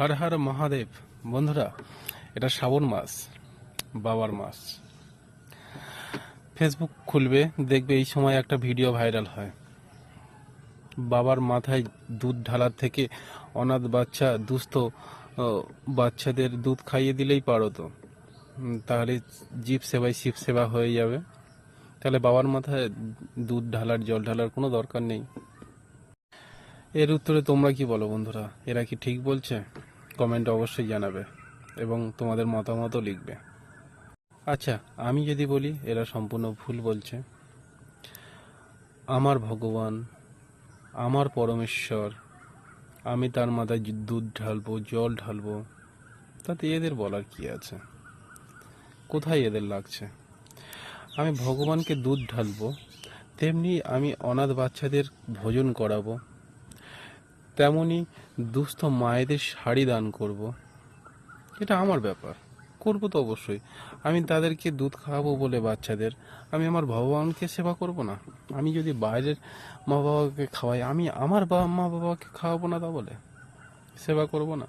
হর হর মহাদেব, বন্ধুরা, এটা শ্রাবণ মাস, বাবার মাস। ফেসবুক খুলবে, দেখবে এই সময় একটা ভিডিও ভাইরাল হয়। বাবার মাথায় দুধ ঢালার থেকে অনাথ বাচ্চা, দুস্থ বাচ্চাদের দুধ খাইয়ে দিলেই পারো তো। তাহলে জীব সেবায় শিব সেবা হয়ে যাবে। তাহলে বাবার মাথায় দুধ ঢালার, জল ঢালার কোনো দরকার নেই। এর উত্তরে তোমরা কি বলো বন্ধুরা? এরা কি ঠিক বলছে? কমেন্ট অবশ্যই জানাবে এবং তোমাদের মতামতও লিখবে। আচ্ছা আমি যদি বলি, এরা সম্পূর্ণ ভুল বলছে। আমার ভগবান, আমার পরমেশ্বর, আমি তার মাথায় দুধ ঢালবো, জল ঢালবো, তাতে এদের বলার কি আছে? কোথায় এদের লাগছে? আমি ভগবানকে দুধ ঢালবো, তেমনি আমি অনাথ বাচ্চাদের ভোজন করাবো তেমনি দুস্থ মায়েদের শাড়ি দান করব। এটা আমার ব্যাপার। করব তো অবশ্যই। আমি তাদেরকে দুধ খাওয়াবো বলে বাচ্চাদের। আমি আমার ভগবানকে সেবা করব না। আমি যদি বাইরের মা বাবাকে খাওয়াই, আমি আমার বাবা মা বাবাকে খাওয়াবো না তা বলে? সেবা করব না?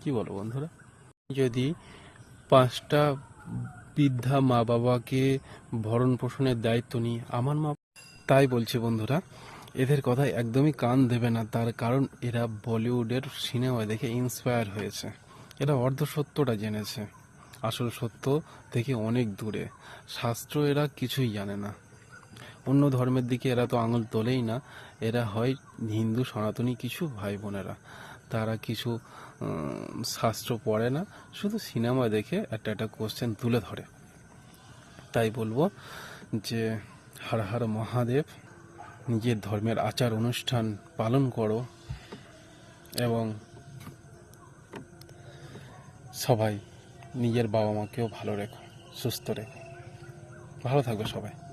কি বলো বন্ধুরা? যদি পাঁচটা বৃদ্ধা মা বাবাকে ভরণ পোষণের দায়িত্ব নিই, আমার মা তাই বলছি বন্ধুরা এদের কথায় একদমই কান দেবে না, তার কারণ এরা বলিউডের সিনেমা দেখে ইন্সপায়ার হয়েছে। এরা অর্ধ সত্যটা জেনেছে, আসল সত্য থেকে অনেক দূরে। শাস্ত্র এরা কিছুই জানে না। অন্য ধর্মের দিকে এরা তো আঙুল তোলেই না, এরা হয় হিন্দু সনাতনী কিছু ভাই বোনেরা তারা কিছু শাস্ত্র পড়ে না, শুধু সিনেমা দেখে একটা একটা কোশ্চেন তুলে ধরে। তাই বলব যে, হর হর মহাদেব নিজের ধর্মের আচার অনুষ্ঠান পালন করো এবং সবাই নিজের বাবা মাকেও ভালো রেখো, সুস্থ রেখো। ভালো থাকবে সবাই।